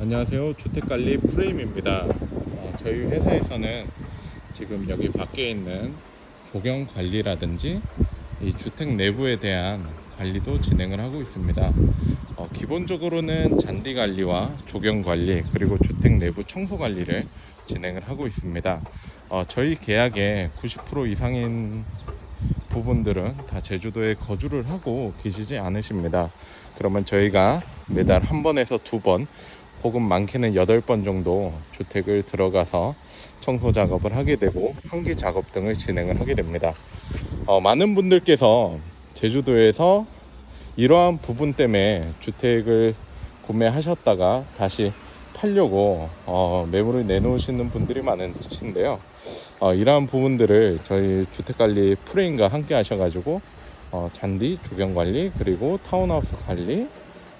안녕하세요. 주택관리 프레임입니다. 어, 저희 회사에서는 지금 여기 밖에 있는 조경 관리라든지 이 주택 내부에 대한 관리도 진행을 하고 있습니다. 어, 기본적으로는 잔디 관리와 조경 관리 그리고 주택 내부 청소 관리를 진행을 하고 있습니다. 어, 저희 계약의 90% 이상인 부분들은 다 제주도에 거주를 하고 계시지 않으십니다. 그러면 저희가 매달 한 번에서 두 번 혹은 많게는 여덟 번 정도 주택을 들어가서 청소 작업을 하게 되고 환기 작업 등을 진행을 하게 됩니다. 어, 많은 분들께서 제주도에서 이러한 부분 때문에 주택을 구매하셨다가 다시 팔려고 어, 매물을 내놓으시는 분들이 많으신데요. 어, 이러한 부분들을 저희 주택관리 프레임과 함께 하셔가지고 어, 잔디 조경 관리 그리고 타운하우스 관리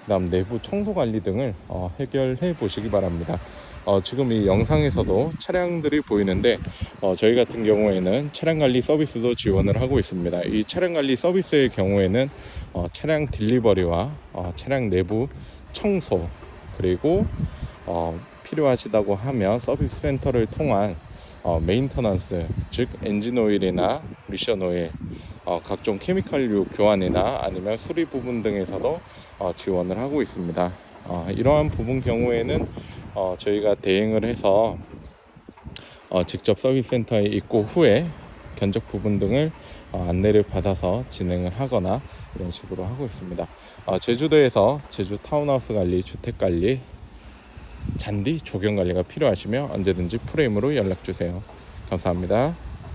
그다음 내부 청소 관리 등을 어, 해결해 보시기 바랍니다. 어, 지금 이 영상에서도 차량들이 보이는데 어, 저희 같은 경우에는 차량 관리 서비스도 지원을 하고 있습니다. 이 차량 관리 서비스의 경우에는 어, 차량 딜리버리와 어, 차량 내부 청소 그리고 어, 필요하시다고 하면 서비스 센터를 통한 어, 메인터넌스 즉 엔진 오일이나 미션 오일 어, 각종 케미칼류 교환이나 아니면 수리 부분 등에서도 어, 지원을 하고 있습니다. 어, 이러한 부분 경우에는 어, 저희가 대행을 해서 어, 직접 서비스 센터에 입고 후에 견적 부분 등을 어, 안내를 받아서 진행을 하거나 이런 식으로 하고 있습니다. 어, 제주도에서 제주 타운하우스 관리, 주택 관리, 잔디 조경 관리가 필요하시면 언제든지 프레임으로 연락 주세요. 감사합니다.